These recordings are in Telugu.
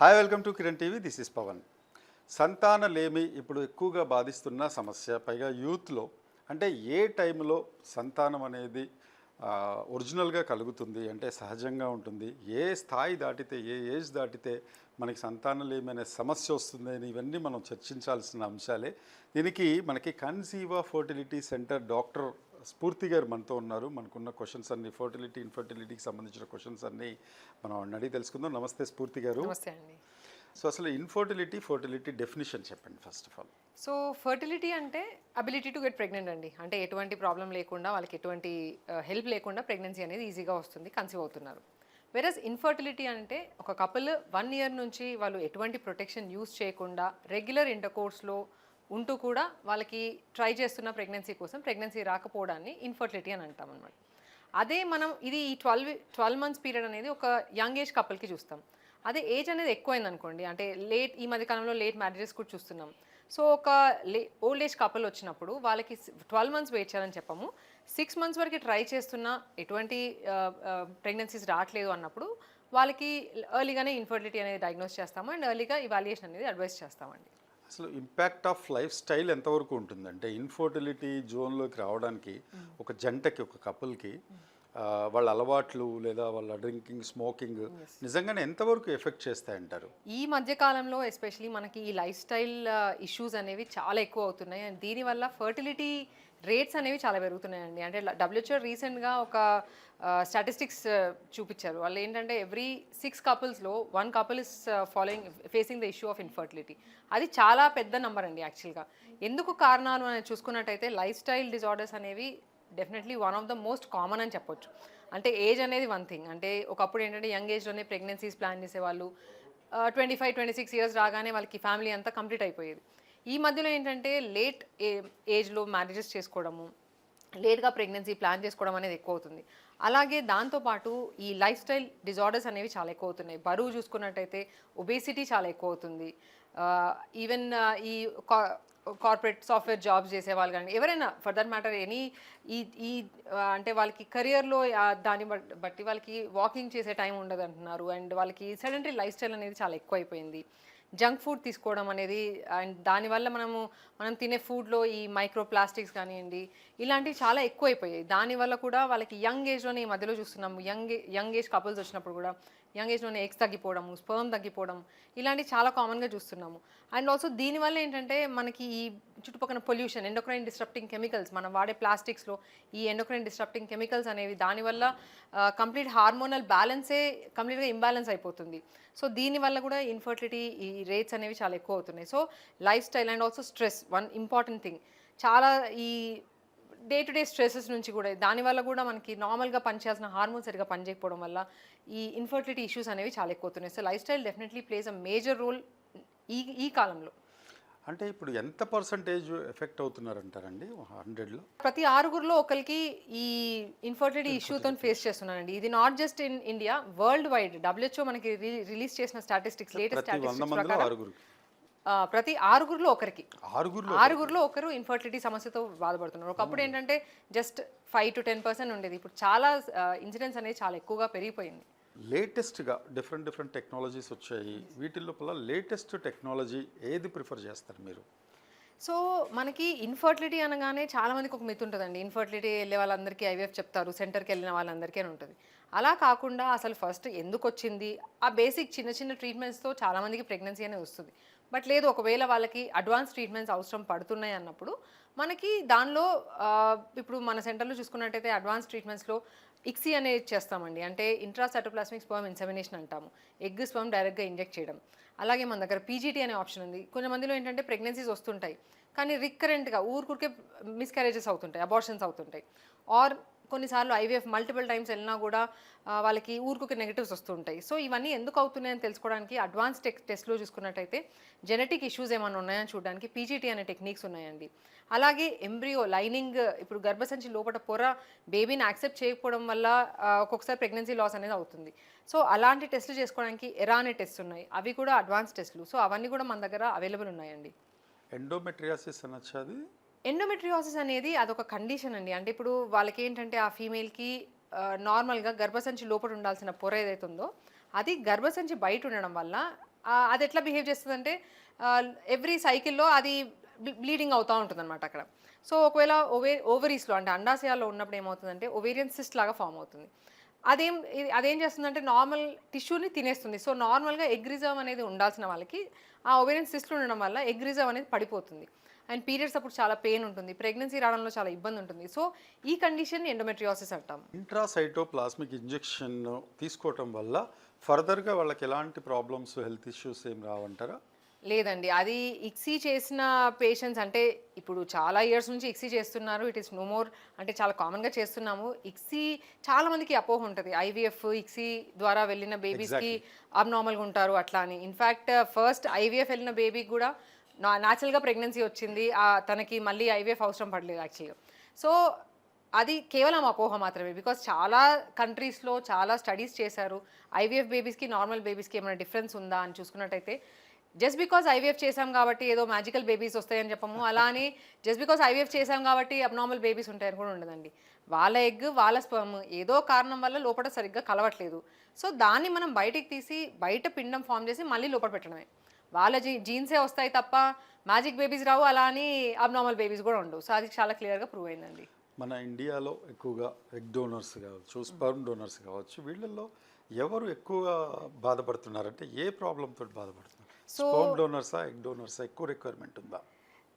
Hi welcome to Kiran TV this is Pavan సంతానలేమి ఇప్పుడు ఎక్కువగా బాధిస్తున్న సమస్య పైగా యూత్లో అంటే ఏ టైంలో సంతానం అనేది ఒరిజినల్గా కలుగుతుంది అంటే సహజంగా ఉంటుంది ఏ స్థాయి దాటితే ఏ ఏజ్ దాటితే మనకి సంతానలేమి అనే సమస్య వస్తుంది అని ఇవన్నీ మనం చర్చించాల్సిన అంశాలే. దీనికి మనకి కన్సీవా ఫర్టిలిటీ సెంటర్ డాక్టర్ స్ఫూర్తి గారు మనతో ఉన్నారు. మనకున్న క్వశ్చన్స్ అన్ని ఫర్టిలిటీ ఇన్ఫర్టిలిటీకి సంబంధించిన క్వశ్చన్స్ అన్ని మనం అడిగి తెలుసుకుందాం. నమస్తే స్ఫూర్తి గారు. నమస్తే అండి. సో అసలు ఇన్ఫర్టిలిటీ ఫర్టిలిటీ డెఫినేషన్ చెప్పండి first of all so fertility అంటే అబిలిటీ టు గెట్ ప్రెగ్నెంట్ అండి. అంటే ఎటువంటి ప్రాబ్లం లేకుండా వాళ్ళకి ఎటువంటి హెల్ప్ లేకుండా ప్రెగ్నెన్సీ అనేది ఈజీగా వస్తుంది కన్సీవ్ అవుతున్నారు. వెరస్ ఇన్ఫర్టిలిటీ అంటే ఒక కపుల్ వన్ ఇయర్ నుంచి వాళ్ళు ఎటువంటి ప్రొటెక్షన్ యూస్ చేయకుండా రెగ్యులర్ ఇంటర్కోర్స్లో ఉంటూ కూడా వాళ్ళకి ట్రై చేస్తున్న ప్రెగ్నెన్సీ కోసం ప్రెగ్నెన్సీ రాకపోవడాన్ని ఇన్ఫర్టిలిటీ అని అంటాం అనమాట అదే మనం ఇది ఈ ట్వెల్వ్ ట్వెల్వ్ మంత్స్ పీరియడ్ అనేది ఒక యంగ్ ఏజ్ కపుల్కి చూస్తాం. అదే ఏజ్ అనేది ఎక్కువైంది అనుకోండి అంటే లేట్ ఈ మధ్యకాలంలో లేట్ మ్యారేజెస్ కూడా చూస్తున్నాం. సో ఒక లే ఓల్డ్ ఏజ్ కపుల్ వచ్చినప్పుడు వాళ్ళకి ట్వెల్వ్ మంత్స్ వెయిట్ చేయాలని చెప్పము. సిక్స్ మంత్స్ వరకు ట్రై చేస్తున్న ఎటువంటి ప్రెగ్నెన్సీస్ రావట్లేదు అన్నప్పుడు వాళ్ళకి ఎర్లీగానే ఇన్ఫర్టిలిటీ అనేది డయాగ్నోస్ చేస్తాము. అండ్ ఎర్లీగా ఇవాల్యుయేషన్ అనేది అడ్వైస్ చేస్తామండి. అసలు ఇంపాక్ట్ ఆఫ్ లైఫ్ స్టైల్ ఎంతవరకు ఉంటుంది అంటే ఇన్ఫర్టిలిటీ జోన్లోకి రావడానికి ఒక జంటకి ఒక కపుల్కి వాళ్ళ అలవాట్లు లేదా వాళ్ళ డ్రింకింగ్ స్మోకింగ్ నిజంగానే ఎంతవరకు ఎఫెక్ట్ చేస్తాయంటారు? ఈ మధ్య కాలంలో ఎస్పెషలీ మనకి ఈ లైఫ్ స్టైల్ ఇష్యూస్ అనేవి చాలా ఎక్కువ అవుతున్నాయి. అండ్ దీనివల్ల ఫర్టిలిటీ రేట్స్ అనేవి చాలా పెరుగుతున్నాయండి. అంటే డబ్ల్యూహెచ్ఓ రీసెంట్గా ఒక స్టాటిస్టిక్స్ చూపించారు. వాళ్ళు ఏంటంటే every six కపుల్స్లో one couple is following facing the issue of infertility. అది చాలా పెద్ద నెంబర్ అండి యాక్చువల్గా. ఎందుకు కారణాలు అనేది చూసుకున్నట్టయితే లైఫ్ స్టైల్ డిజార్డర్స్ అనేవి definitely one of the most common అని చెప్పొచ్చు. అంటే ఏజ్ అనేది వన్ థింగ్. అంటే ఒకప్పుడు ఏంటంటే యంగ్ ఏజ్లోనే ప్రెగ్నెన్సీస్ ప్లాన్ చేసేవాళ్ళు. Twenty five twenty six years రాగానే వాళ్ళకి ఫ్యామిలీ అంతా కంప్లీట్ అయిపోయేది. ఈ మధ్యలో ఏంటంటే లేట్ ఏజ్లో మ్యారేజెస్ చేసుకోవడము లేట్గా ప్రెగ్నెన్సీ ప్లాన్ చేసుకోవడం అనేది ఎక్కువ అవుతుంది అలాగే దాంతోపాటు ఈ లైఫ్ స్టైల్ డిజార్డర్స్ అనేవి చాలా ఎక్కువ అవుతున్నాయి బరువు చూసుకున్నట్టయితే ఒబేసిటీ చాలా ఎక్కువ అవుతుంది ఈవెన్ ఈ కార్పొరేట్ సాఫ్ట్వేర్ జాబ్స్ చేసే వాళ్ళు కానీ ఎవరైనా ఫర్ దట్ మ్యాటర్ ఎనీ ఈ ఈ అంటే వాళ్ళకి కెరియర్లో దాన్ని బట్టి వాళ్ళకి వాకింగ్ చేసే టైం ఉండదు అంటున్నారు అండ్ వాళ్ళకి సెడెంటరీ లైఫ్ స్టైల్ అనేది చాలా ఎక్కువైపోయింది. జంక్ ఫుడ్ తీసుకోవడం అనేది అండ్ దానివల్ల మనము మనం తినే ఫుడ్లో ఈ మైక్రో ప్లాస్టిక్స్ కానివ్వండి ఇలాంటివి చాలా ఎక్కువైపోయాయి. దానివల్ల కూడా వాళ్ళకి యంగ్ ఏజ్లోనే ఈ మధ్యలో చూస్తున్నాము. యంగ్ యంగ్ ఏజ్ కపుల్స్ వచ్చినప్పుడు కూడా యంగ్ ఏజ్లోనే ఎగ్స్ తగ్గిపోవడము స్పర్మ్ తగ్గిపోవడం ఇలాంటివి చాలా కామన్గా చూస్తున్నాము. అండ్ ఆల్సో దీనివల్ల ఏంటంటే మనకి ఈ చుట్టుపక్కల పొల్యూషన్ ఎండోక్రైన్ డిస్ట్రప్టింగ్ కెమికల్స్ మనం వాడే ప్లాస్టిక్స్లో ఈ ఎండోక్రైన్ డిస్ట్రప్టింగ్ కెమికల్స్ అనేవి దానివల్ల కంప్లీట్ హార్మోనల్ బ్యాలెన్సే కంప్లీట్గా ఇంబ్యాలెన్స్ అయిపోతుంది. సో దీనివల్ల కూడా ఇన్ఫర్టిలిటీ ఈ రేట్స్ అనేవి చాలా ఎక్కువ అవుతున్నాయి. So life style and also stress one important thing చాలా ఈ డే టు డే స్ట్రెసెస్ నుంచి కూడా దానివల్ల కూడా మనకి నార్మల్గా పనిచేయాల్సిన హార్మోన్ సరిగా పనిచేయకపోవడం వల్ల ఈ ఇన్ఫర్టిలిటీ ఇష్యూస్ అనేవి చాలా ఎక్కువ అవుతున్నాయి so life style definitely plays a major role ఈ ఈ కాలంలో. అంటే ఇప్పుడు ఎంత పర్సంటేజ్ ఎఫెక్ట్ అవుతున్నారంటారండి? హండ్రెడ్లో? ప్రతి ఆరుగురిలో ఒకరికి ఈ ఇన్ఫర్టిలిటీ ఇష్యూతో ఫేస్ చేస్తున్నానండి. ఇది not just in India world wide WHO మనకి రిలీజ్ చేసిన స్టాటిస్టిక్స్ లేటెస్ట్ స్టాటిస్టిక్స్ ప్రకారం ప్రతి ఆరుగురిలో ఒకరికి. ఆరుగురులో ఆరుగురిలో ఒకరు ఇన్ఫర్టిలిటీ సమస్యతో బాధపడుతున్నారు. ఒకప్పుడు ఏంటంటే just five to ten percent ఉండేది. ఇప్పుడు చాలా ఇన్సిడెంట్స్ అనేది చాలా ఎక్కువగా పెరిగిపోయింది. లేటెస్ట్గా డిఫరెంట్ డిఫరెంట్ టెక్నాలజీస్ వచ్చాయి. వీటి లోపల లేటెస్ట్ టెక్నాలజీ ఏది ప్రిఫర్ చేస్తారు మీరు? సో మనకి ఇన్ఫర్టిలిటీ అనగానే చాలా మందికి ఒక మిత్ ఉంటుందండి. ఇన్ఫర్టిలిటీ వెళ్ళే వాళ్ళందరికీ ఐవీఎఫ్ చెప్తారు. సెంటర్కి వెళ్ళిన వాళ్ళందరికీ అని ఉంటుంది. అలా కాకుండా అసలు ఫస్ట్ ఎందుకు వచ్చింది? ఆ బేసిక్ చిన్న చిన్న ట్రీట్మెంట్స్తో చాలా మందికి ప్రెగ్నెన్సీ అనేది వస్తుంది. బట్ లేదు ఒకవేళ వాళ్ళకి అడ్వాన్స్ ట్రీట్మెంట్స్ అవసరం పడుతున్నాయి అన్నప్పుడు మనకి దానిలో ఇప్పుడు మన సెంటర్లో చూసుకున్నట్టయితే అడ్వాన్స్ ట్రీట్మెంట్స్లో ఇక్సీ అనేది చేస్తామండి. అంటే ఇంట్రాసైటోప్లాస్మిక్ స్పర్మ్ ఇన్సెమినేషన్ అంటాము. ఎగ్ స్పర్మ్ డైరెక్ట్గా ఇంజెక్ట్ చేయడం. అలాగే మన దగ్గర పీజీటీ అనే ఆప్షన్ ఉంది. కొంతమందిలో ఏంటంటే ప్రెగ్నెన్సీస్ వస్తుంటాయి. కానీ రికరెంట్గా మిస్ మిస్క్యారేజెస్ అవుతుంటాయి అబార్షన్స్ అవుతుంటాయి. ఆర్ కొన్నిసార్లు ఐవీఎఫ్ మల్టిపుల్ టైమ్స్ వెళ్ళినా కూడా వాళ్ళకి ఊరుకుకి నెగిటివ్స్ వస్తుంటాయి. సో ఇవన్నీ ఎందుకు అవుతున్నాయని తెలుసుకోవడానికి అడ్వాన్స్ టెక్ టెస్ట్లో చూసుకున్నట్టయితే జెనెటిక్ ఇష్యూస్ ఏమైనా ఉన్నాయని చూడడానికి పీజీటీ అనే టెక్నిక్స్ ఉన్నాయండి. అలాగే ఎంబ్రియో లైనింగ్ ఇప్పుడు గర్భసంచి లోపల పొర బేబీని యాక్సెప్ట్ చేయకపోవడం వల్ల ఒక్కొక్కసారి ప్రెగ్నెన్సీ లాస్ అనేది అవుతుంది. సో అలాంటి టెస్ట్లు చేసుకోవడానికి ఎరా అనే టెస్ట్ ఉన్నాయి. అవి కూడా అడ్వాన్స్ టెస్ట్లు సో అవన్నీ కూడా మన దగ్గర అవైలబుల్ ఉన్నాయండి. ఎండోమెట్రియాసిస్ అనొచ్చు అది ఎండోమెట్రియోసిస్ అనేది అదొక కండిషన్ అండి. అంటే ఇప్పుడు వాళ్ళకి ఏంటంటే ఆ ఫీమేల్కి నార్మల్గా గర్భసంచి లోపల ఉండాల్సిన పొర ఏదైతే ఉందో అది గర్భసంచి బయట ఉండడం వల్ల అది ఎట్లా బిహేవ్ చేస్తుందంటే ఎవ్రీ సైకిల్లో అది బ్లీడింగ్ అవుతూ ఉంటుంది అనమాట అక్కడ. సో ఒకవేళ ఓవే ఓవరీస్లో అంటే అండాశయాల్లో ఉన్నప్పుడు ఏమవుతుందంటే ఓవేరియన్ సిస్ట్ లాగా ఫామ్ అవుతుంది. అదేం అదేం చేస్తుందంటే నార్మల్ టిష్యూని తినేస్తుంది. సో నార్మల్గా ఎగ్ రిజర్వ్ అనేది ఉండాల్సిన వాళ్ళకి ఆ ఓవేరియన్ సిస్ట్ ఉండడం వల్ల ఎగ్ రిజర్వ్ అనేది పడిపోతుంది. అండ్ పీరియడ్స్ అప్పుడు చాలా పెయిన్ ఉంటుంది. ప్రెగ్నెన్సీ రావడంలో చాలా ఇబ్బంది ఉంటుంది. సో ఈ కండిషన్ ఎండోమెట్రియోసిస్ అంటాం. ఇంట్రాసైటోప్లాస్మిక్ ఇంజెక్షన్ తీసుకోవటం వల్ల ఫర్దర్గా వాళ్ళకి ఎలాంటి ప్రాబ్లమ్స్ హెల్త్ ఇష్యూస్ ఏం రావంటారా? లేదండి. అది ఇక్సీ చేసిన పేషెంట్స్ అంటే ఇప్పుడు చాలా ఇయర్స్ నుంచి ఇక్సీ చేస్తున్నారు. ఇట్ ఈస్ నో మోర్ అంటే చాలా కామన్గా చేస్తున్నాము. ఇక్సీ చాలా మందికి అపోహ ఉంటుంది. ఐవీఎఫ్ ఇక్సీ ద్వారా వెళ్ళిన బేబీస్కి అబ్నార్మల్గా ఉంటారు అట్లా అని. ఇన్ఫ్యాక్ట్ ఫస్ట్ ఐవీఎఫ్ వెళ్ళిన బేబీకి కూడా న్యాచురల్గా ప్రెగ్నెన్సీ వచ్చింది తనకి మళ్ళీ ఐవీఎఫ్ అవసరం పడలేదు యాక్చువల్గా సో అది కేవలం అపోహ మాత్రమే బికాస్ చాలా కంట్రీస్లో చాలా స్టడీస్ చేశారు ఐవీఎఫ్ బేబీస్కి నార్మల్ బేబీస్కి ఏమైనా డిఫరెన్స్ ఉందా అని చూసుకున్నట్టయితే జస్ట్ బికాస్ ఐవీఎఫ్ చేసాం కాబట్టి ఏదో మ్యాజికల్ బేబీస్ వస్తాయని చెప్పము అలానే జస్ట్ బికాస్ ఐవీఎఫ్ చేసాం కాబట్టి అబ్నార్మల్ బేబీస్ ఉంటాయని కూడా ఉండదండి. వాళ్ళ ఎగ్ వాళ్ళ స్పర్మ్ ఏదో కారణం వల్ల లోపల సరిగ్గా కలవట్లేదు. సో దాన్ని మనం బయటికి తీసి బయట పిండం ఫామ్ చేసి మళ్ళీ లోపల పెట్టడమే. వాళ్ళ జీ జీన్సే వస్తాయి తప్ప మ్యాజిక్ బేబీస్ రావు అలా అని అబ్నార్మల్ బేబీస్ కూడా ఉండవు. సో అది చాలా క్లియర్గా ప్రూవ్ అయిందండి. మన ఇండియాలో ఎక్కువగా ఎగ్ డోనర్స్ కావచ్చు స్పర్మ్ డోనర్స్ కావచ్చు వీళ్ళల్లో ఎవరు ఎక్కువగా బాధపడుతున్నారంటే ఏ ప్రాబ్లమ్ తోటి బాధపడుతున్నారు? స్పర్మ్ డోనర్సా ఎగ్ డోనర్సా ఎక్కువ రిక్వైర్మెంట్ ఉందా?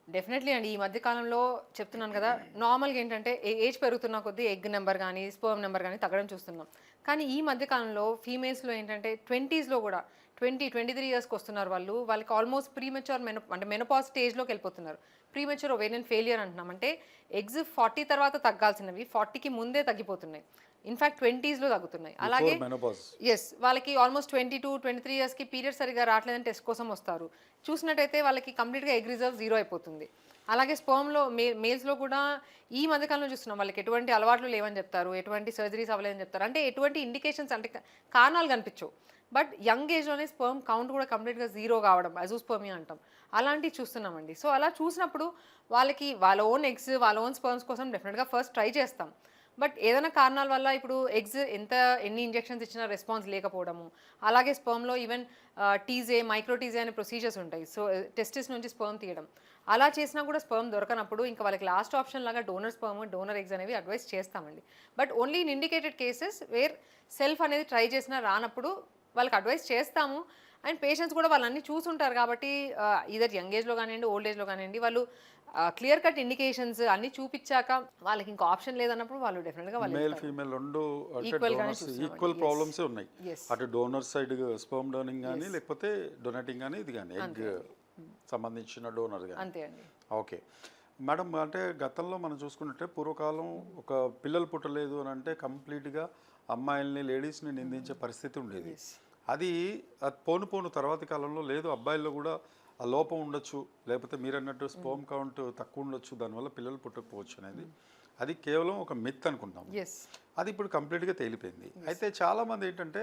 డెఫినెట్లీ అండి ఈ మధ్య కాలంలో చెప్తున్నాను కదా నార్మల్గా ఏంటంటే ఏజ్ పెరుగుతున్న కొద్దీ ఎగ్ నెంబర్ కానీ స్పర్మ్ నెంబర్ కానీ తగ్గడం చూస్తున్నాం. కానీ ఈ మధ్య కాలంలో ఫీమేల్స్లో ఏంటంటే ట్వంటీస్లో కూడా ట్వంటీ ట్వంటీ త్రీ ఇయర్స్కి వస్తున్నారు వాళ్ళు. వాళ్ళకి ఆల్మోస్ట్ ప్రీమెచ్యూర్ మెనో అంటే మెనోపాజ్ స్టేజ్లోకి వెళ్ళిపోతున్నారు. ప్రీమెచ్యూర్ ఒవేరియన్ ఫెయిలియర్ అంటున్నాం. అంటే ఎగ్స్ ఫార్టీ తర్వాత తగ్గాల్సినవి ఫార్టీకి ముందే తగ్గిపోతున్నాయి. ఇన్ఫాక్ట్ ట్వంటీస్లో తగ్గుతున్నాయి. అలాగే ఎస్ వాళ్ళకి almost twenty two twenty three ఇయర్స్కి పీరియడ్ సరిగా రావట్లేదని టెస్ట్ కోసం వస్తారు. చూసినట్టయితే వాళ్ళకి కంప్లీట్గా ఎగ్ రిజర్వ్ జీరో అయిపోతుంది. అలాగే స్పర్మ్లో మే మేల్స్లో కూడా ఈ మధ్యకాలంలో చూస్తున్నాం వాళ్ళకి ఎటువంటి అలవాట్లు లేవని చెప్తారు. ఎటువంటి సర్జరీస్ అవ్వలేదని చెప్తారు. అంటే ఎటువంటి ఇండికేషన్స్ అంటే కారణాలు కనిపించవు. బట్ యంగ్ ఏజ్లోనే స్పర్మ్ కౌంట్ కూడా కంప్లీట్గా జీరో కావడం అజూస్పర్మియా అంటాం. అలాంటివి చూస్తున్నామండి. సో అలా చూసినప్పుడు వాళ్ళకి వాళ్ళ ఓన్ ఎగ్స్ వాళ్ళ ఓన్ స్పర్మ్స్ కోసం డెఫినెట్గా ఫస్ట్ ట్రై చేస్తాం. బట్ ఏదైనా కారణాల వల్ల ఇప్పుడు ఎగ్స్ ఎంత ఎన్ని ఇంజెక్షన్స్ ఇచ్చినా రెస్పాన్స్ లేకపోవడము అలాగే స్పర్మ్లో ఈవెన్ టీజే మైక్రో టీజే అనే ప్రొసీజర్స్ ఉంటాయి. సో టెస్టిస్ నుంచి స్పర్మ్ తీయడం. అలా చేసినా కూడా స్పర్మ్ దొరకనప్పుడు ఇంకా వాళ్ళకి లాస్ట్ ఆప్షన్ లాగా డోనర్ స్పర్మ్ డోనర్ ఎగ్స్ అనేవి అడ్వైస్ చేస్తామండి. But only in indicated cases where self అనేది ట్రై చేసినా రానప్పుడు వాళ్ళకి అడ్వైస్ చేస్తాము. అండ్ పేషెంట్స్ కూడా వాళ్ళన్నీ చూసుంటారు కాబట్టి ఇదర్ యంగ్ ఏజ్లో కానివ్వండి ఓల్డ్ ఏజ్లో కానివ్వండి వాళ్ళు క్లియర్ కట్ ఇండికేషన్స్ అన్నీ చూపించాక వాళ్ళకి ఇంకా ఆప్షన్ లేదన్నప్పుడు వాళ్ళు డెఫినెట్గా వాళ్ళు మేల్ ఫీమేల్ రెండు. ఈక్వల్ ప్రాబ్లమ్స్ ఉన్నాయి. అటు డోనర్ సైడ్ స్పర్మ్ డోనింగ్ కానీ లేకపోతే డొనేటింగ్ కానీ ఇది కానీ ఎగ్ సంబంధించిన డోనర్ కానీ అంతే అండి. ఓకే మేడం అంటే గతంలో మనం చూసుకుంటే పూర్వకాలం ఒక పిల్లలు పుట్టలేదు అని అంటే కంప్లీట్గా అమ్మాయిల్ని లేడీస్ని నిందించే పరిస్థితి ఉండేది. అది పోను పోను తర్వాతి కాలంలో లేదు. అబ్బాయిల్లో కూడా ఆ లోపం ఉండొచ్చు. లేకపోతే మీరు అన్నట్టు స్పోమ్ కౌంట్ తక్కువ ఉండొచ్చు. దానివల్ల పిల్లలు పుట్టకపోవచ్చు అనేది. అది కేవలం ఒక మిత్ అనుకుంటాం అది ఇప్పుడు కంప్లీట్గా తేలిపోయింది. అయితే చాలామంది ఏంటంటే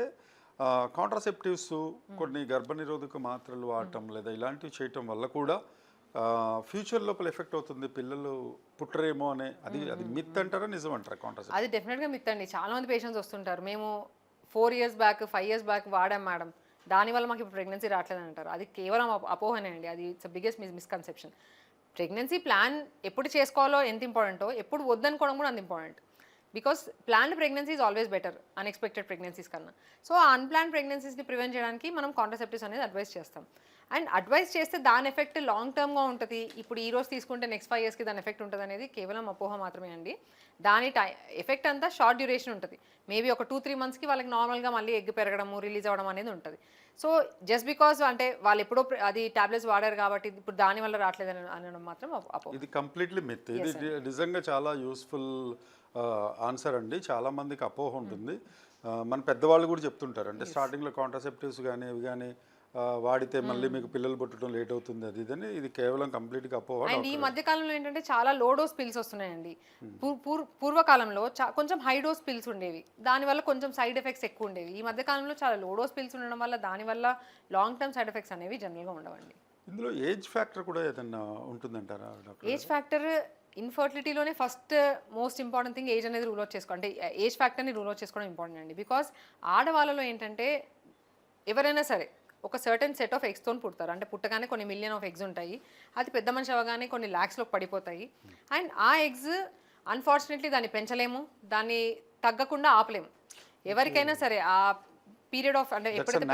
కాంట్రాసెప్టివ్స్ కొన్ని గర్భనిరోధక మాత్రలు వాడటం లేదా ఇలాంటివి చేయటం వల్ల కూడా ఫ్యూచర్ లోపల ఎఫెక్ట్ అవుతుంది పిల్లలు పుట్టరేమో అనే అది అది మిత్ అంటారా నిజం అంటారా కాంట్రాసెప్టివ్ అది డెఫినెట్గా మిత్ అండి. చాలా మంది పేషెంట్స్ వస్తుంటారు. మేము four years back five years back వాడాం madam దానివల్ల మాకు ఇప్పుడు ప్రెగ్నెన్సీ రావట్లేదు అంటారు. అది కేవలం అప- అపోహనే అండి. అది it's biggest miss misconception pregnancy plan ఎప్పుడు చేసుకోవాలో ఎంత ఇంపార్టెంటో ఎప్పుడు వద్దనుకోవడం కూడా అంత important because planned pregnancy is always better unexpected pregnancies కన్నా. సో ఆ అన్ప్లాన్ ప్రెగ్నెన్సీస్ని ప్రివెంట్ చేయడానికి మనం కాంట్రసెప్టివ్స్ అనేది అడ్వైస్ చేస్తాం. అండ్ అడ్వైస్ చేస్తే దాని ఎఫెక్ట్ లాంగ్ టర్మ్గా ఉంటుంది. ఇప్పుడు ఈ రోజు తీసుకుంటే నెక్స్ట్ ఫైవ్ ఇయర్స్కి దాని ఎఫెక్ట్ ఉంటుంది అనేది కేవలం అపోహ మాత్రమే అండి. దాని టై ఎఫెక్ట్ అంతా షార్ట్ డ్యూరేషన్ ఉంటుంది. మేబీ ఒక టూ త్రీ మంత్స్కి వాళ్ళకి నార్మల్గా మళ్ళీ ఎగ్ పెరగడము రిలీజ్ అవ్వడం అనేది ఉంటుంది. సో జస్ట్ బికాస్ అంటే వాళ్ళు ఎప్పుడో అది టాబ్లెట్స్ వాడారు కాబట్టి ఇప్పుడు దాని వల్ల రావట్లేదు అని అనడం మాత్రం ఇది కంప్లీట్లీ మిత్ ఇది నిజంగా చాలా యూస్ఫుల్ ఆన్సర్ అండి. చాలా మందికి అపోహ ఉంటుంది. మన పెద్దవాళ్ళు కూడా చెప్తుంటారు. అంటే స్టార్టింగ్లో కాంట్రాసెప్టివ్స్ కానీ ఇవి కానీ వాడితే మళ్ళీ మీకు పిల్లలు పుట్టడం లేట్ అవుతుంది అది ఇదని ఇది కేవలం కంప్లీట్గా అపోహ అండ్ ఈ మధ్య కాలంలో ఏంటంటే చాలా లో డోస్ పిల్స్ వస్తున్నాయండి. పూర్- పూర్వకాలంలో కొంచెం హై డోస్ పిల్స్ ఉండేవి. దానివల్ల కొంచెం సైడ్ ఎఫెక్ట్స్ ఎక్కువ ఉండేవి. ఈ మధ్య కాలంలో చాలా లో డోస్ పిల్స్ ఉండడం వల్ల దానివల్ల లాంగ్ టర్మ్ సైడ్ ఎఫెక్ట్స్ అనేవి జనరల్గా ఉండవండి. ఇందులో ఏజ్ ఫ్యాక్టర్ కూడా ఏదన్నా ఉంటుందంటారా age factor ఇన్ఫర్టిలిటీలోనే first most important thing age అనేది రూల్ అవుట్ చేసుకో అంటే ఏజ్ ఫ్యాక్టర్ని రూల్ అవుట్ చేసుకోవడం ఇంపార్టెంట్ అండి. బికాస్ ఆడవాళ్ళలో ఏంటంటే ఎవరైనా సరే ఒక సర్టెన్ సెట్ ఆఫ్ ఎగ్స్తో పుడతారు. అంటే పుట్టగానే కొన్ని మిలియన్ ఆఫ్ ఎగ్స్ ఉంటాయి. అది పెద్ద మనిషి అవ్వగానే కొన్ని ల్యాక్స్లోకి పడిపోతాయి. అండ్ ఆ ఎగ్స్ అన్ఫార్చునేట్లీ దాన్ని పెంచలేము. దాన్ని తగ్గకుండా ఆపలేము. ఎవరికైనా సరే ఆ పీరియడ్ ఆఫ్ అంటే ఎప్పుడైతే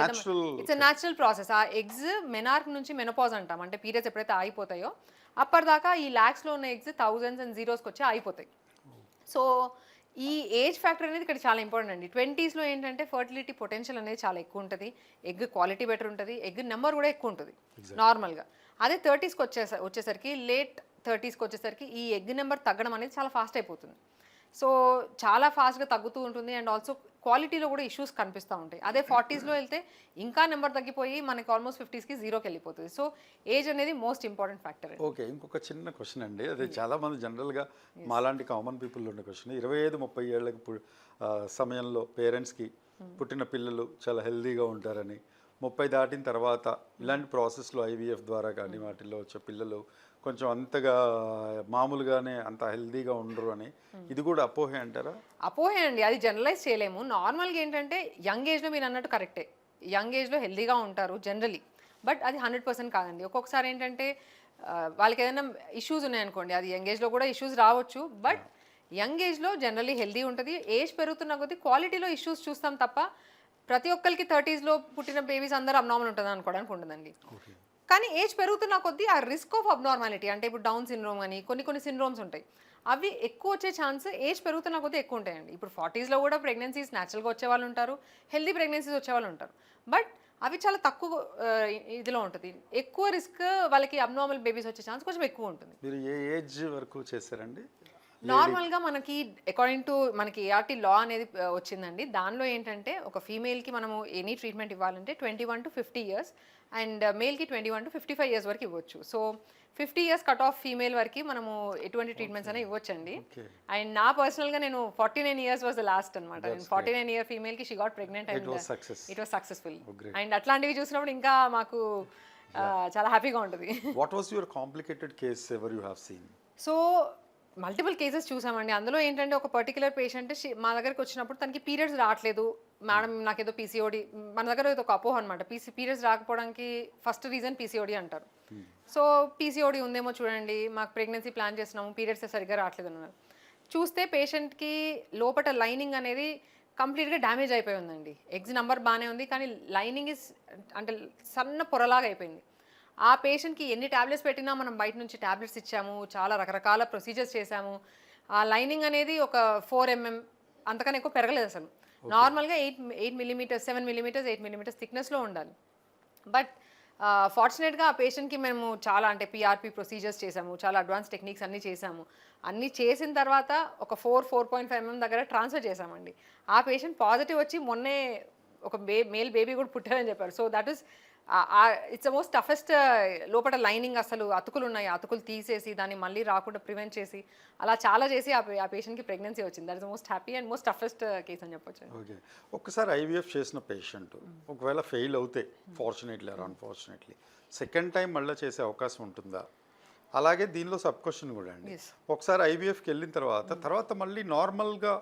ఇట్స్ న్యాచురల్ ప్రాసెస్ ఆ ఎగ్స్ మెనార్క్ నుంచి మెనోపాజ్ అంటాం. అంటే పీరియడ్స్ ఎప్పుడైతే ఆగిపోతాయో అప్పటిదాకా ఈ ల్యాక్స్లో ఉన్న ఎగ్స్ థౌజండ్స్ అండ్ జీరోస్కి వచ్చి ఆగిపోతాయి. సో ఈ ఏజ్ ఫ్యాక్టర్ అనేది ఇక్కడ చాలా ఇంపార్టెంట్ అండి. ట్వంటీస్లో ఏంటంటే ఫర్టిలిటీ పొటెన్షియల్ అనేది చాలా ఎక్కువ ఉంటుంది. ఎగ్ క్వాలిటీ బెటర్ ఉంటుంది. ఎగ్ నెంబర్ కూడా ఎక్కువ ఉంటుంది. నార్మల్గా అదే థర్టీస్కి వచ్చేస వచ్చేసరికి లేట్ థర్టీస్కి వచ్చేసరికి ఈ ఎగ్ నెంబర్ తగ్గడం అనేది చాలా ఫాస్ట్ అయిపోతుంది. సో చాలా ఫాస్ట్గా తగ్గుతూ ఉంటుంది. అండ్ ఆల్సో క్వాలిటీలో కూడా ఇష్యూస్ కనిపిస్తూ ఉంటాయి. అదే ఫార్టీస్లో వెళ్తే ఇంకా నెంబర్ తగ్గిపోయి మనకి ఆల్మోస్ట్ ఫిఫ్టీస్కి జీరోకి వెళ్ళిపోతుంది. సో ఏజ్ అనేది మోస్ట్ ఇంపార్టెంట్ ఫ్యాక్టర్ ఓకే ఇంకొక చిన్న క్వశ్చన్ అండి. అదే చాలా మంది జనరల్గా మాలాంటి కామన్ పీపుల్ ఉండే క్వశ్చన్ ఇరవై ఐదు ముప్పై ఏళ్ళకి సమయంలో పేరెంట్స్కి పుట్టిన పిల్లలు చాలా హెల్దీగా ఉంటారని ముప్పై దాటిన తర్వాత ఇలాంటి ప్రాసెస్లో ఐవీఎఫ్ ద్వారా కానీ వాటిల్లో వచ్చే పిల్లలు కొంచెం అంతగా మామూలుగానే అంత హెల్దీగా ఉండరు అని. ఇది కూడా అపోహే అంటారా? అపోహే అండి. అది జనరలైజ్ చేయలేము. నార్మల్గా ఏంటంటే యంగ్ ఏజ్లో మీరు అన్నట్టు కరెక్టే. యంగ్ ఏజ్లో హెల్దీగా ఉంటారు జనరలీ. బట్ అది హండ్రెడ్ పర్సెంట్ కాదండి. ఒక్కొక్కసారి ఏంటంటే వాళ్ళకి ఏదైనా ఇష్యూస్ ఉన్నాయనుకోండి. అది యంగ్ ఏజ్లో కూడా ఇష్యూస్ రావచ్చు. బట్ యంగ్ ఏజ్లో జనరలీ హెల్దీ ఉంటుంది. ఏజ్ పెరుగుతున్న కొద్దీ క్వాలిటీలో ఇష్యూస్ చూస్తాం తప్ప ప్రతి ఒక్కరికి థర్టీస్లో పుట్టిన బేబీస్ అందరూ అబ్నార్మల్ ఉంటుంది అనుకోవడానికి ఉండదండి. కానీ ఏజ్ పెరుగుతున్న కొద్దీ ఆ రిస్క్ ఆఫ్ అబ్నార్మాలిటీ అంటే ఇప్పుడు డౌన్ సిండ్రోమ్ అని కొన్ని కొన్ని సిండ్రోమ్స్ ఉంటాయి. అవి ఎక్కువ వచ్చే ఛాన్స్ ఏజ్ పెరుగుతున్న కొద్దీ ఎక్కువ ఉంటాయండి. ఇప్పుడు ఫార్టీస్లో కూడా ప్రెగ్నెన్సీస్ న్యాచురల్గా వచ్చే వాళ్ళు ఉంటారు హెల్దీ ప్రెగ్నెన్సీస్ వచ్చే వాళ్ళు ఉంటారు. బట్ అవి చాలా తక్కువ ఇదిలో ఉంటుంది. ఎక్కువ రిస్క్ వాళ్ళకి అబ్నార్మల్ బేబీస్ వచ్చే ఛాన్స్ కొంచెం ఎక్కువ ఉంటుంది. మీరు ఏ ఏజ్ వరకు చేశారండి? నార్మల్గా మనకి అకార్డింగ్ టు మనకి ఏఆర్టీ లా అనేది ఆ, వచ్చిందండి. దానిలో ఏంటంటే ఒక ఫీమేల్కి మనము ఎనీ ట్రీట్మెంట్ ఇవ్వాలంటే twenty one to fifty years and మేల్కి twenty one to fifty five years వరకు ఇవ్వచ్చు. So fifty years cut off female వరకు మనము ఎటువంటి ట్రీట్మెంట్స్ అయినా ఇవ్వచ్చండి. అండ్ నా పర్సనల్గా నేను forty nine years was the last అనమాట నేను forty nine year ఫీమేల్కి she got pregnant and it was successful. And అట్లాంటివి చూసినప్పుడు ఇంకా మాకు ఆ, చాలా హ్యాపీగా ఉంటుంది. What was your complicated case ever you have seen so multiple cases చూసామండి. అందులో ఏంటంటే ఒక పర్టికులర్ పేషెంట్ మా దగ్గరికి వచ్చినప్పుడు తనకి పీరియడ్స్ రావట్లేదు. మేడం నాకేదో పీసీఓడి మన దగ్గర ఇది ఒక అపోహ అనమాట పీసీ పీరియడ్స్ రాకపోవడానికి ఫస్ట్ రీజన్ పీసీఓడి అంటారు. సో పీసీఓడి ఉందేమో చూడండి. మాకు ప్రెగ్నెన్సీ ప్లాన్ చేస్తున్నాము పీరియడ్స్ సరిగ్గా రావట్లేదు అన్నారు. చూస్తే పేషెంట్కి లోపల లైనింగ్ అనేది కంప్లీట్గా డ్యామేజ్ అయిపోయి ఉందండి. ఎగ్జ్ నెంబర్ బాగానే ఉంది కానీ లైనింగ్ ఇస్ అంటే సన్న పొరలాగా అయిపోయింది. ఆ పేషెంట్కి ఎన్ని ట్యాబ్లెట్స్ పెట్టినా మనం బయట నుంచి ట్యాబ్లెట్స్ ఇచ్చాము చాలా రకరకాల ప్రొసీజర్స్ చేశాము. ఆ లైనింగ్ అనేది ఒక ఫోర్ ఎంఎం అంతకన్నా ఎక్కువ పెరగలేదు అసలు. నార్మల్గా eight eight millimeters seven millimeters eight millimeters థిక్నెస్లో ఉండాలి. బట్ ఫార్చునేట్గా ఆ పేషెంట్కి మేము చాలా అంటే పిఆర్పి ప్రొసీజర్స్ చేసాము చాలా అడ్వాన్స్ టెక్నిక్స్ అన్నీ చేసాము అన్నీ చేసిన తర్వాత ఒక four four point five mm దగ్గర ట్రాన్స్ఫర్ చేసామండి ఆ పేషెంట్ పాజిటివ్ వచ్చి మొన్నే ఒక బే మేల్ బేబీ కూడా పుట్టారని చెప్పారు. So that is it's the most toughest లోపల లైనింగ్ అసలు అతుకులు ఉన్నాయి అతుకులు తీసేసి దాన్ని మళ్ళీ రాకుండా ప్రివెంట్ చేసి అలా చాలా చేసి ఆ పేషెంట్కి ప్రెగ్నెన్సీ వచ్చింది. That is most happy and most toughest case అని చెప్పొచ్చు. ఓకే. ఒక్కసారి ఐవీఎఫ్ చేసిన పేషెంట్ ఒకవేళ ఫెయిల్ అవుతే fortunately or unfortunately second time మళ్ళీ చేసే అవకాశం ఉంటుందా? అలాగే దీనిలో సబ్ క్వశ్చన్ కూడా అండి. ఒకసారి ఐవీఎఫ్కి వెళ్ళిన తర్వాత తర్వాత మళ్ళీ నార్మల్గా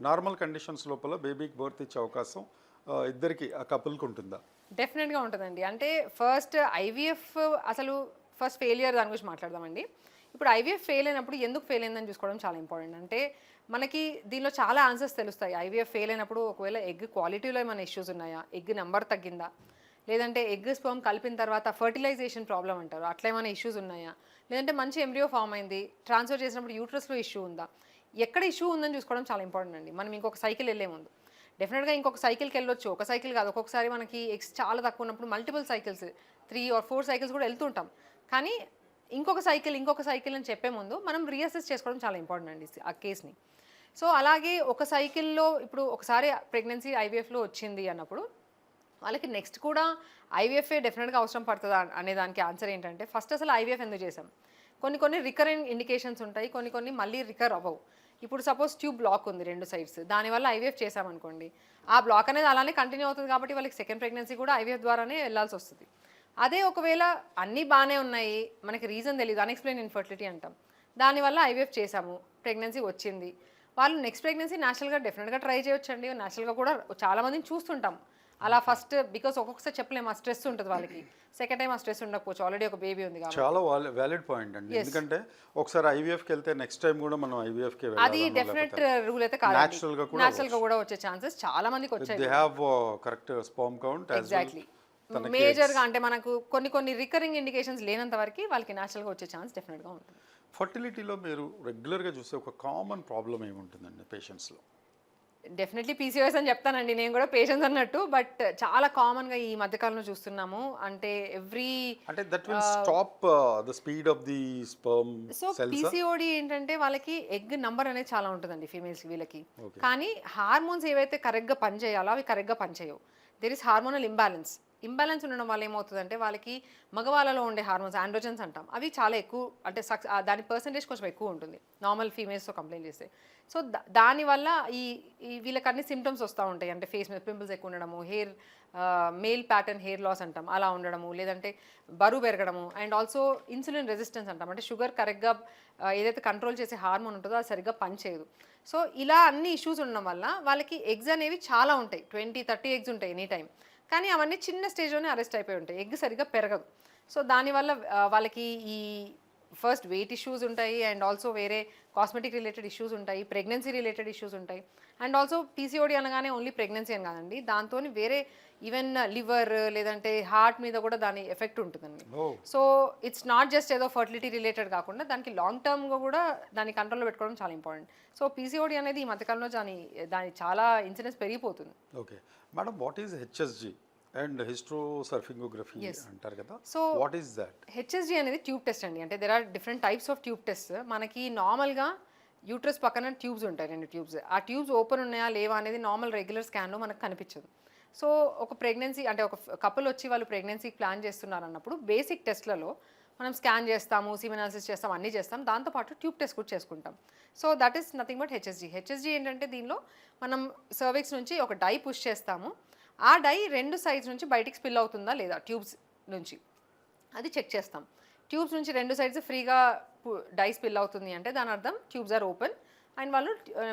నార్మల్ కండిషన్స్ లోపల బేబీకి బర్త్ ఇచ్చే అవకాశం ఆ, ఇద్దరికి ఆ కపుల్కి ఉంటుందా? డెఫినెట్గా ఉంటుందండి. అంటే ఫస్ట్ ఐవీఎఫ్ అసలు ఫస్ట్ ఫెయిలియర్ దాని గురించి మాట్లాడదామండి. ఇప్పుడు ఐవీఎఫ్ ఫెయిల్ అయినప్పుడు ఎందుకు ఫెయిల్ అయిందని చూసుకోవడం చాలా ఇంపార్టెంట్ అంటే మనకి దీనిలో చాలా ఆన్సర్స్ తెలుస్తాయి. ఐవీఎఫ్ ఫెయిల్ అయినప్పుడు ఒకవేళ ఎగ్ క్వాలిటీలో ఏమైనా ఇష్యూస్ ఉన్నాయా? ఎగ్ నెంబర్ తగ్గిందా? లేదంటే ఎగ్ స్పర్మ్ కలిపిన తర్వాత ఫర్టిలైజేషన్ ప్రాబ్లం అంటారు. అట్లా ఏమైనా ఇష్యూస్ ఉన్నాయా? లేదంటే మంచి ఎంబ్రియో ఫామ్ అయింది. ట్రాన్స్ఫర్ చేసినప్పుడు యూట్రస్లో ఇష్యూ ఉందా? ఎక్కడ ఇష్యూ ఉందని చూసుకోవడం చాలా ఇంపార్టెంట్ అండి. మనం ఇంకొక సైకిల్ వెళ్ళే ముందు. డెఫినెట్గా ఇంకొక సైకిల్కి వెళ్ళొచ్చు. ఒక సైకిల్ కాదు. ఒక్కొక్కసారి మనకి ఎక్స్ చాలా తక్కువ ఉన్నప్పుడు multiple cycles three or four cycles కూడా వెళ్తుంటాం కానీ ఇంకొక సైకిల్ ఇంకొక సైకిల్ అని చెప్పే ముందు మనం రీఅసెస్ చేసుకోవడం చాలా ఇంపార్టెంట్ అండి ఆ కేస్ని సో అలాగే ఒక సైకిల్లో ఇప్పుడు ఒకసారి ప్రెగ్నెన్సీ ఐవీఎఫ్లో వచ్చింది అన్నప్పుడు వాళ్ళకి నెక్స్ట్ కూడా ఐవీఎఫ్ఏ డెఫినెట్గా అవసరం పడుతుందా అనే దానికి ఆన్సర్ ఏంటంటే ఫస్ట్ అసలు ఐవీఎఫ్ ఎందుకు చేసాం కొన్ని కొన్ని రికరింగ్ ఇండికేషన్స్ ఉంటాయి. కొన్ని కొన్ని మళ్ళీ రికర్ అవ్వవు. ఇప్పుడు సపోజ్ ట్యూబ్ బ్లాక్ ఉంది రెండు సైడ్స్ దానివల్ల ఐవీఎఫ్ చేసామనుకోండి ఆ బ్లాక్ అనేది అలానే కంటిన్యూ అవుతుంది కాబట్టి వాళ్ళకి సెకండ్ ప్రెగ్నెన్సీ కూడా ఐవీఎఫ్ ద్వారానే వెళ్ళాల్సి వస్తుంది. అదే ఒకవేళ అన్నీ బాగానే ఉన్నాయి మనకి రీజన్ తెలియదు అన్ఎక్స్ప్లెయిన్ ఇన్ఫర్టిలిటీ అంటాం. దానివల్ల ఐవీఎఫ్ చేసాము ప్రెగ్నెన్సీ వచ్చింది. వాళ్ళు నెక్స్ట్ ప్రెగ్నెన్సీ నేషనల్గా డెఫినెట్గా ట్రై చేయొచ్చండి. నేషనల్గా కూడా చాలామందిని చూస్తుంటాం. అలా ఫస్ట్ బికాస్ ఒక్కొక్కసారి చెప్పలేము ఆ స్ట్రెస్ ఉంటుంది వాళ్ళకి. సెకండ్ టైం ఆ స్ట్రెస్ ఉండకపోవచ్చు. ఆల్రెడీ ఒక బేబీ ఉంది కాబట్టి. చాలా వ్యాలిడ్ పాయింట్ అండి. ఎందుకంటే ఒకసారి ఐవీఎఫ్కి వెళ్తే నెక్స్ట్ టైం కూడా మనం ఐవీఎఫ్కి అది డెఫినెట్ రూల్ అయితే కాదు Natural గా కూడా న్యాచురల్గా కూడా వచ్చే ఛాన్సెస్ చాలా మందికి వచ్చాయి. They have correct sperm count exactly మేజర్గా అంటే మనకు కొన్ని కొన్ని రికరింగ్ ఇండికేషన్స్ లేనంత వరకు వాళ్ళకి న్యాచురల్గా వచ్చే ఛాన్స్ డెఫినెట్గా ఉంటుంది. ఫర్టిలిటీలో మీరు రెగ్యులర్గా చూసే ఒక కామన్ ప్రాబ్లం ఏముంటుందండి పేషెంట్స్లో డెఫినెట్లీ పీసీఓఎస్ అని చెప్తానండి. నేను కూడా పేషెంట్స్ అన్నట్టు బట్ చాలా కామన్గా ఈ మధ్యకాలంలో చూస్తున్నాము. అంటే ఎవ్రీ అంటే that will stop the speed of the sperm so PCOD ఏంటంటే వాళ్ళకి ఎగ్ నంబర్ అనేది చాలా ఉంటుందండి ఫీమేల్స్ వీళ్ళకి. కానీ హార్మోన్స్ ఏవైతే కరెక్ట్గా పనిచేయాలో అవి కరెక్ట్గా పనిచేయవు. There is hormonal imbalance imbalance ఉండడం వల్ల ఏమవుతుందంటే వాళ్ళకి మగవాళ్ళలో ఉండే హార్మోన్స్ ఆండ్రోజన్స్ అంటాం. అవి చాలా ఎక్కువ అంటే సక్స్ దాని పర్సంటేజ్ కొంచెం ఎక్కువ ఉంటుంది. నార్మల్ ఫీమేల్స్తో కంప్లైంట్ చేస్తే. సో దానివల్ల ఈ ఈ వీళ్ళకి అన్ని సిమ్టమ్స్ వస్తూ ఉంటాయి. అంటే ఫేస్ మీద పింపుల్స్ ఎక్కువ ఉండడము hair male pattern hair loss అంటాం. అలా ఉండడము లేదంటే బరువు పెరగడము అండ్ ఆల్సో ఇన్సులిన్ రెసిస్టెన్స్ అంటాం. అంటే షుగర్ కరెక్ట్గా ఏదైతే కంట్రోల్ చేసే హార్మోన్ ఉంటుందో అది సరిగ్గా పనిచేయదు. సో ఇలా అన్ని ఇష్యూస్ ఉండడం వల్ల వాళ్ళకి ఎగ్స్ అనేవి చాలా ఉంటాయి. ట్వంటీ థర్టీ ఎగ్స్ ఉంటాయి ఎనీ టైం కానీ అవన్నీ చిన్న స్టేజ్లోనే అరెస్ట్ అయిపోయి ఉంటాయి. ఎగ్ సరిగ్గా పెరగదు. సో దానివల్ల వాళ్ళకి ఈ ఫస్ట్ వెయిట్ ఇష్యూస్ ఉంటాయి అండ్ ఆల్సో వేరే కాస్మెటిక్ రిలేటెడ్ ఇష్యూస్ ఉంటాయి ప్రెగ్నెన్సీ రిలేటెడ్ ఇష్యూస్ ఉంటాయి. అండ్ ఆల్సో పీసీఓడి అనగానే ఓన్లీ ప్రెగ్నెన్సీ అని కాదండి. దాంతో వేరే ఈవెన్ లివర్ లేదంటే హార్ట్ మీద కూడా దాని ఎఫెక్ట్ ఉంటుందండి. సో ఇట్స్ నాట్ జస్ట్ ఏదో ఫర్టిలిటీ రిలేటెడ్ కాకుండా దానికి లాంగ్ టర్మ్గా కూడా దాన్ని కంట్రోల్లో పెట్టుకోవడం చాలా ఇంపార్టెంట్ సో పీసీఓడి అనేది ఈ మధ్యకాలంలో దాని దాని చాలా ఇన్సిడెన్స్ పెరిగిపోతుంది. Okay. Madam what is HSG and hysterosalpingography అంటారు కదా. So what is that HSG అనేది ట్యూబ్ టెస్ట్ అండి. అంటే there are different types of tube test మనకి నార్మల్గా యూట్రస్ పక్కన ట్యూబ్స్ ఉంటాయి రెండు ట్యూబ్స్ ఆ ట్యూబ్స్ ఓపెన్ ఉన్నాయా లేవా అనేది నార్మల్ రెగ్యులర్ స్కాన్లో మనకు కనిపించదు. సో ఒక ప్రెగ్నెన్సీ అంటే ఒక కపుల్ వచ్చి వాళ్ళు ప్రెగ్నెన్సీ ప్లాన్ చేస్తున్నారు అన్నప్పుడు బేసిక్ టెస్ట్లలో మనం స్కాన్ చేస్తాము సిమినాలిసిస్ చేస్తాం అన్నీ చేస్తాం. దాంతోపాటు ట్యూబ్ టెస్ట్ కూడా చేసుకుంటాం. So that is nothing but HSG HSG ఏంటంటే దీనిలో మనం సర్విక్స్ నుంచి ఒక డై పుష్ చేస్తాము. ఆ డై రెండు సైడ్స్ నుంచి బయటికి స్పిల్ అవుతుందా లేదా ట్యూబ్స్ నుంచి? అది చెక్ చేస్తాం. ట్యూబ్స్ నుంచి రెండు సైడ్స్ ఫ్రీగా డై స్పిల్ అవుతుంది అంటే దాని అర్థం ట్యూబ్స్ ఆర్ ఓపెన్ అండ్ వాళ్ళు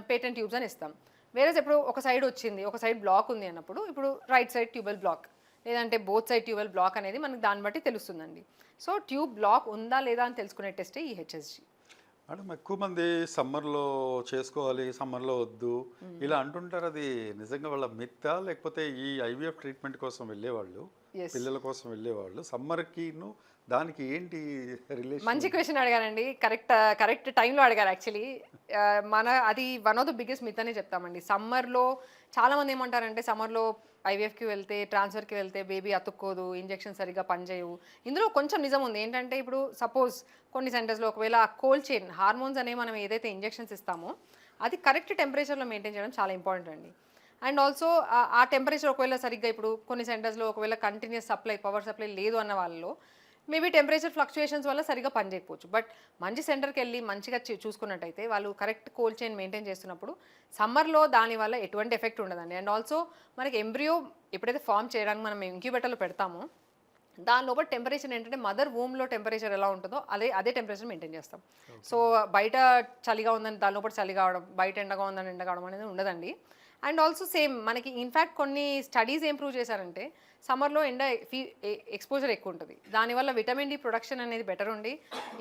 పేటెంట్ ట్యూబ్స్ అని ఇస్తాం. వేరే ఇప్పుడు ఒక సైడ్ వచ్చింది ఒక సైడ్ బ్లాక్ ఉంది అన్నప్పుడు ఇప్పుడు రైట్ సైడ్ ట్యూబెల్ బ్లాక్ లేదంటే బోత్ సైడ్ ట్యూబెల్ బ్లాక్ అనేది మనకి దాన్ని బట్టి తెలుస్తుందండి. సో ట్యూబ్ బ్లాక్ ఉందా లేదా అని తెలుసుకునే టెస్టే ఈ హెచ్ఎస్జి. మేడం ఎక్కువ మంది సమ్మర్లో చేసుకోవాలి సమ్మర్లో వద్దు ఇలా అంటుంటారు. అది నిజంగా వాళ్ళ మిత్తా? లేకపోతే ఈ ఐవీఎఫ్ ట్రీట్మెంట్ కోసం వెళ్ళేవాళ్ళు. పిల్లల కోసం వెళ్ళేవాళ్ళు? సమ్మర్కిను దానికి ఏంటి రిలేషన్ మంచి క్వశ్చన్ అడిగారండి. కరెక్ట్ కరెక్ట్ టైంలో అడిగారు యాక్చువల్లీ మన అది one of the biggest myth అనే చెప్తామండి. సమ్మర్లో చాలామంది ఏమంటారంటే సమ్మర్లో ఐవీఎఫ్కి వెళ్తే ట్రాన్స్ఫర్కి వెళ్తే బేబీ అతుక్కోదు ఇంజెక్షన్ సరిగ్గా పనిచేయవు. ఇందులో కొంచెం నిజం ఉంది. ఏంటంటే ఇప్పుడు సపోజ్ కొన్ని సెంటర్స్లో ఒకవేళ కోల్డ్ చైన్ హార్మోన్స్ అనేవి మనం ఏదైతే ఇంజెక్షన్స్ ఇస్తామో అది కరెక్ట్ టెంపరేచర్లో మెయింటైన్ చేయడం చాలా ఇంపార్టెంట్ అండి. అండ్ ఆల్సో ఆ టెంపరేచర్ ఒకవేళ సరిగ్గా ఇప్పుడు కొన్ని సెంటర్స్లో ఒకవేళ కంటిన్యూస్ సప్లై పవర్ సప్లై లేదు అన్న వాళ్ళలో మేబీ టెంపరేచర్ ఫ్లక్చుయేషన్స్ వల్ల సరిగా పనిచేయకపోవచ్చు. బట్ మంచి సెంటర్కి వెళ్ళి మంచిగా చూసుకున్నట్టయితే వాళ్ళు కరెక్ట్ కోల్డ్ చైన్ మెయింటైన్ చేస్తున్నప్పుడు సమ్మర్లో దానివల్ల ఎటువంటి ఎఫెక్ట్ ఉండదండి. అండ్ ఆల్సో మనకి ఎంబ్రియో ఎప్పుడైతే ఫామ్ చేయడానికి మనం ఇంక్యుబేటర్లో పెడతామో దాని లోపల టెంపరేచర్ ఏంటంటే మదర్ వూమ్లో టెంపరేచర్ ఎలా ఉంటుందో అదే అదే టెంపరేచర్ మెయింటైన్ చేస్తాం. సో బయట చలిగా ఉందని దాని లోపల చలి కావడం బయట ఎండగా ఉందని ఎండ కావడం అనేది ఉండదండి. అండ్ ఆల్సో సేమ్ మనకి ఇన్ఫ్యాక్ట్ కొన్ని స్టడీస్ ఏం ప్రూవ్ చేశారంటే సమ్మర్లో ఎండ ఫీ ఎక్స్పోజర్ ఎక్కువ ఉంటుంది. దానివల్ల విటమిన్ డి ప్రొడక్షన్ అనేది బెటర్ ఉండి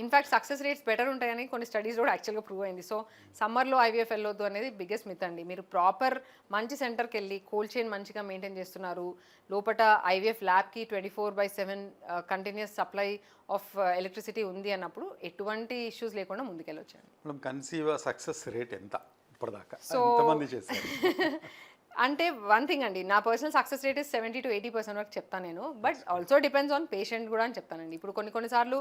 in fact success rates better ఉంటాయని కొన్ని స్టడీస్ కూడా యాక్చువల్గా ప్రూవ్ అయింది. సో సమ్మర్లో ఐవీఎఫ్ వెళ్ళొద్దు అనేది బిగ్గెస్ట్ మిత్ అండి. మీరు ప్రాపర్ మంచి సెంటర్కి వెళ్ళి కోల్డ్ చైన్ మంచిగా మెయింటైన్ చేస్తున్నారు. లోపల ఐవీఎఫ్ ల్యాబ్కి twenty four by seven continuous supply of electricity ఉంది అన్నప్పుడు ఎటువంటి ఇష్యూస్ లేకుండా ముందుకెళ్ళొచ్చు మేడం కన్సీవ్ సక్సెస్ రేట్ ఎంత? ఎంతమంది చేశారు. అంటే వన్ థింగ్ అండి నా personal success rate is seventy to eighty percent వరకు చెప్తాను నేను. But also depends on patient కూడా అని చెప్తానండి. ఇప్పుడు కొన్ని కొన్నిసార్లు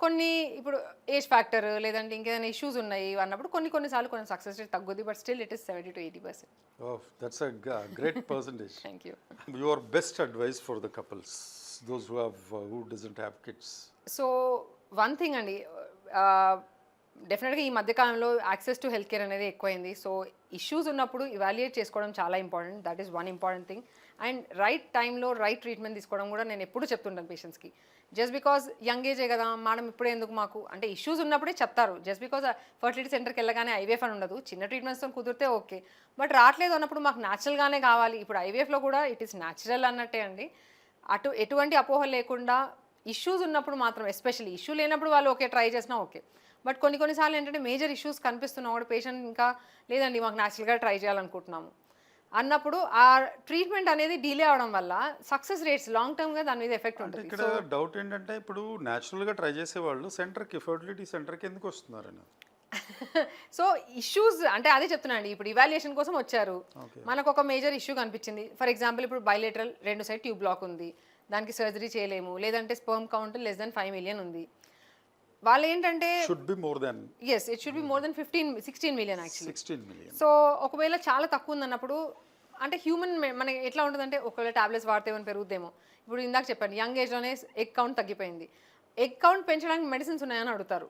కొన్ని ఇప్పుడు ఏజ్ ఫ్యాక్టర్ లేదంటే ఇంకేదైనా ఇష్యూస్ ఉన్నాయి అన్నప్పుడు కొన్ని కొన్నిసార్లు కొన్ని సక్సెస్ రేట్ తగ్గుద్ది but still it is seventy to eighty percent. That's a great percentage thank you your best advice for the couples those who have who doesn't have kids so one thing అండి డెఫినెట్గా ఈ మధ్యకాలంలో యాక్సెస్ టు హెల్త్ కేర్ అనేది ఎక్కువైంది. సో ఇష్యూస్ ఉన్నప్పుడు ఇవాల్యుయేట్ చేసుకోవడం చాలా important that is one important thing and right టైంలో రైట్ ట్రీట్మెంట్ తీసుకోవడం కూడా నేను ఎప్పుడు చెప్తుంటాను పేషెంట్స్కి జస్ట్ బికాస్ యంగ్ ఏజే కదా మేడం ఇప్పుడే ఎందుకు మాకు? అంటే ఇష్యూస్ ఉన్నప్పుడే చెప్తారు. జస్ట్ బికాస్ ఫర్టిలిటీ సెంటర్కి వెళ్ళగానే ఐవీఎఫ్ అని ఉండదు. చిన్న ట్రీట్మెంట్స్తో కుదిరితే ఓకే బట్ రావట్లేదు అన్నప్పుడు మాకు న్యాచురల్గానే కావాలి. ఇప్పుడు ఐవీఎఫ్లో కూడా ఇట్ ఈస్ న్యాచురల్ అన్నట్టే అండి. అటు ఎటువంటి అపోహ లేకుండా ఇష్యూస్ ఉన్నప్పుడు మాత్రం ఎస్పెషల్లీ ఇష్యూ లేనప్పుడు వాళ్ళు ఓకే ట్రై చేసినా ఓకే బట్ కొన్ని కొన్నిసార్లు ఏంటంటే మేజర్ ఇష్యూస్ కనిపిస్తున్నా కూడా పేషెంట్ ఇంకా లేదండి మాకు న్యాచురల్గా ట్రై చేయాలనుకుంటున్నాము. అన్నప్పుడు ఆ ట్రీట్మెంట్ అనేది డిలే అవడం వల్ల సక్సెస్ రేట్స్ లాంగ్ టర్మ్గా దాని మీద ఎఫెక్ట్ ఉంటుంది. ఇక్కడ డౌట్ ఏంటంటే ఇప్పుడు న్యాచురల్గా ట్రై చేసేవాళ్ళు సెంటర్కి ఫర్టిలిటీ సెంటర్కి ఎందుకు వస్తున్నారని. సో ఇష్యూస్ అంటే అదే చెప్తున్నానండి ఇప్పుడు ఇవాల్యుయేషన్ కోసం వచ్చారు. మనకు ఒక మేజర్ ఇష్యూ కనిపించింది. ఫర్ ఎగ్జాంపుల్ ఇప్పుడు బయలేటరల్ రెండు సైడ్ ట్యూబ్ బ్లాక్ ఉంది. దానికి సర్జరీ చేయలేము. లేదంటే sperm count less than five million ఉంది. వాళ్ళు ఏంటంటే should be more than as it should be more than fifteen sixteen million actually sixteen million so ఒకవేళ చాలా తక్కువ ఉందన్నప్పుడు అంటే హ్యూమన్ మనకి ఎట్లా ఉంటుందంటే ఒకవేళ టాబ్లెట్స్ వాడితే ఏమైనా పెరుగుద్దేమో. ఇప్పుడు ఇందాక చెప్పాను యంగ్ ఏజ్లోనే ఎగ్ కౌంట్ తగ్గిపోయింది. ఎగ్ కౌంట్ పెంచడానికి మెడిసిన్స్ ఉన్నాయని అడుగుతారు.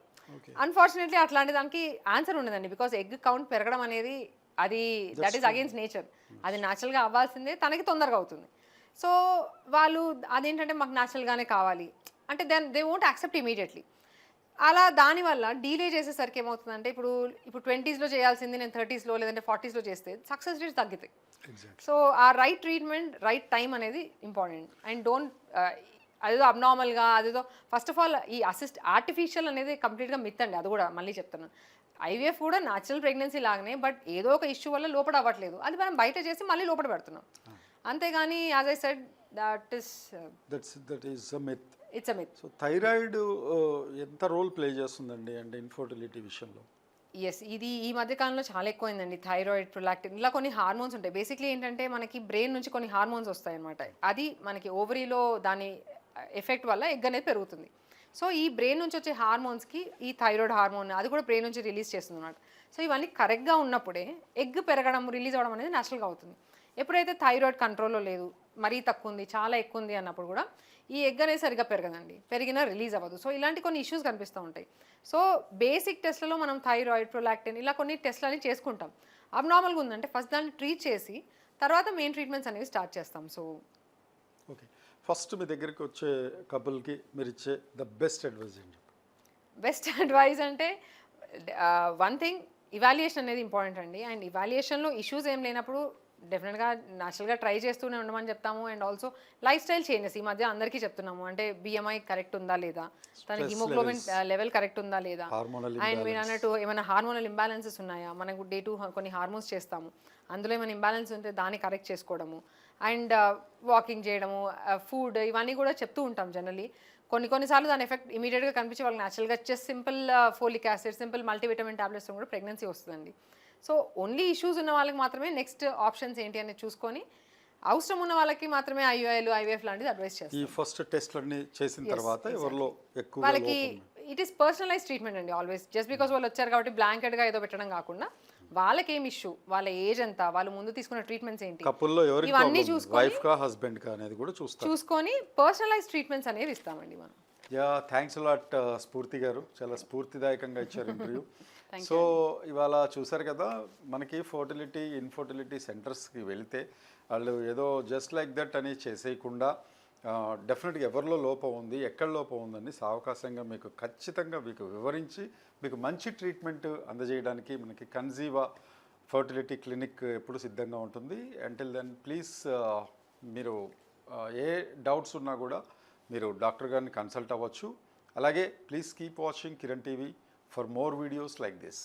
అన్ఫార్చునేట్లీ అట్లాంటి దానికి ఆన్సర్ ఉండదండి బికాస్ ఎగ్ కౌంట్ పెరగడం అనేది అది దట్ ఈస్ అగేన్స్ నేచర్ అది న్యాచురల్గా అవ్వాల్సిందే తనకి తొందరగా అవుతుంది. సో వాళ్ళు అదేంటంటే మాకు న్యాచురల్గానే కావాలి. అంటే then they won't accept immediately అలా దానివల్ల డీలే చేసేసరికి ఏమవుతుందంటే ఇప్పుడు ఇప్పుడు ట్వంటీస్లో చేయాల్సింది నేను థర్టీస్లో లేదంటే ఫార్టీస్లో చేస్తే సక్సెస్ రేట్స్ తగ్గుతాయి. సో ఆ రైట్ ట్రీట్మెంట్ రైట్ టైం అనేది ఇంపార్టెంట్ అండ్ డోంట్ అదేదో అబ్నార్మల్గా అదేదో ఫస్ట్ ఆఫ్ ఆల్ ఈ అసిస్ట్ ఆర్టిఫిషియల్ అనేది కంప్లీట్గా మిత్ అండి. అది కూడా మళ్ళీ చెప్తున్నాను ఐవీఎఫ్ కూడా న్యాచురల్ ప్రెగ్నెన్సీ లాగానే బట్ ఏదో ఒక ఇష్యూ వల్ల లోపల అవ్వట్లేదు. అది మనం బయట చేసి మళ్ళీ లోపల పెడుతున్నాం. అంతేగాని as I said that is that's that is myth it's a myth so thyroid ఎంత రోల్ ప్లే చేస్తుందండి అంటే ఇన్ఫర్టిలిటీ విషయంలో? ఎస్ ఇది ఈ మధ్య కాలంలో చాలా ఎక్కువైందండి థైరాయిడ్ ప్రొలాక్టిన్ ఇలా కొన్ని హార్మోన్స్ ఉంటాయి. బేసిక్లీ ఏంటంటే మనకి బ్రెయిన్ నుంచి కొన్ని హార్మోన్స్ వస్తాయి అనమాట అది మనకి ఓవరీలో దాని ఎఫెక్ట్ వల్ల ఎగ్ అనేది పెరుగుతుంది. సో ఈ బ్రెయిన్ నుంచి వచ్చే హార్మోన్స్కి ఈ థైరాయిడ్ హార్మోన్ అది కూడా బ్రెయిన్ నుంచి రిలీజ్ చేస్తుంది అనమాట సో ఇవన్నీ కరెక్ట్గా ఉన్నప్పుడే ఎగ్ పెరగడం రిలీజ్ అవ్వడం అనేది న్యాచురల్గా అవుతుంది. ఎప్పుడైతే థైరాయిడ్ కంట్రోల్లో లేదు మరీ తక్కువ ఉంది చాలా ఎక్కువ ఉంది అన్నప్పుడు కూడా ఈ ఎగ్ అనేది సరిగ్గా పెరగదండి. పెరిగినా రిలీజ్ అవ్వదు. సో ఇలాంటి కొన్ని ఇష్యూస్ కనిపిస్తూ ఉంటాయి. సో బేసిక్ టెస్ట్లలో మనం థైరాయిడ్ ప్రొలాక్టిన్ ఇలా కొన్ని టెస్ట్లు అనేవి చేసుకుంటాం. అబ్నార్మల్గా ఉందంటే ఫస్ట్ దాన్ని ట్రీట్ చేసి తర్వాత మెయిన్ ట్రీట్మెంట్స్ అనేవి స్టార్ట్ చేస్తాం. So okay. ఫస్ట్ మీ దగ్గరికి వచ్చే కపుల్కి మీరు ఇచ్చే ద బెస్ట్ అడ్వైజ్ ఏంటి? బెస్ట్ అడ్వైజ్ అంటే వన్ థింగ్ ఇవాల్యుయేషన్ అనేది ఇంపార్టెంట్ అండి. అండ్ ఇవాల్యుయేషన్లో ఇష్యూస్ ఏం లేనప్పుడు డెఫినెట్గా న్యాచురల్గా ట్రై చేస్తూనే ఉండమని చెప్తాము. And also life style changes ఈ మధ్య అందరికీ చెప్తున్నాము. అంటే బిఎంఐ కరెక్ట్ ఉందా లేదా? తన హిమోగ్లోబిన్ లెవెల్ కరెక్ట్ ఉందా లేదా? అండ్ మీరు అన్నట్టు ఏమైనా హార్మోనల్ ఇంబ్యాలెన్సెస్ ఉన్నాయా? మనకు డే టు కొన్ని హార్మోన్స్ చేస్తాము. అందులో ఏమైనా ఇంబ్యాలెన్స్ ఉంటే దాన్ని కరెక్ట్ చేసుకోవడము. అండ్ వాకింగ్ చేయడము ఫుడ్ ఇవన్నీ కూడా చెప్తూ ఉంటాం జనరలీ కొన్ని కొన్నిసార్లు దాని ఎఫెక్ట్ ఇమీడియట్గా కనిపించి వాళ్ళకి న్యాచురల్గా just simple folic acid simple multivitamin tablets కూడా ప్రెగ్నెన్సీ వస్తుందండి. సో ఓన్లీ ఇష్యూస్ ఉన్న వాళ్ళకి మాత్రమే నెక్స్ట్ ఆప్షన్స్ ఏంటి అనేది చూసుకొని అవసరం ఉన్న వాళ్ళకి మాత్రమే ఐఓఐలు ఐవీఎఫ్ లాంటిది అడ్వైస్ చేస్తాం ఈ ఫస్ట్ టెస్ట్లన్నీ చేసిన తర్వాత ఎవరిలో ఎక్కువ వాళ్ళకి ఇట్ ఈస్ పర్సనలైజ్ ట్రీట్మెంట్ అండి ఆల్వేస్ జస్ట్ బికాస్ వాళ్ళు వచ్చారు కాబట్టి బ్లాంకెట్గా ఏదో పెట్టడం కాకుండా వాళ్ళకి ఏం ఇష్యూ వాళ్ళ ఏజ్ ఎంత? వాళ్ళు ముందు తీసుకున్న ట్రీట్మెంట్స్ ఏంటి? కపుల్లో ఎవరికి ఇవన్నీ చూసుకొని- వైఫ్ కా హస్బెండ్ కా అనేది కూడా చూస్తారు. చూసుకొని పర్సనలైజ్ ట్రీట్మెంట్స్ అనేవి ఇస్తామండి మనం. యా థ్యాంక్స్ లాట్ స్ఫూర్తి గారు. చాలా స్ఫూర్తిదాయకంగా ఇచ్చారు ఇంటర్వ్యూ సో ఇవాళ చూసారు కదా మనకి ఫర్టిలిటీ ఇన్ఫర్టిలిటీ సెంటర్స్కి వెళ్తే వాళ్ళు ఏదో జస్ట్ లైక్ దట్ అని చేసేయకుండా డెఫినెట్గా ఎవరిలో లోపం ఉంది ఎక్కడ లోపం ఉందని సావకాశంగా మీకు ఖచ్చితంగా మీకు వివరించి మీకు మంచి ట్రీట్మెంట్ అందజేయడానికి మనకి కన్జీవా ఫర్టిలిటీ క్లినిక్ ఎప్పుడు సిద్ధంగా ఉంటుంది. అంటిల్ దెన్ ప్లీజ్ మీరు ఏ డౌట్స్ ఉన్నా కూడా మీరు డాక్టర్ గారిని కన్సల్ట్ అవ్వచ్చు. అలాగే please keep watching Kiran TV for more videos like this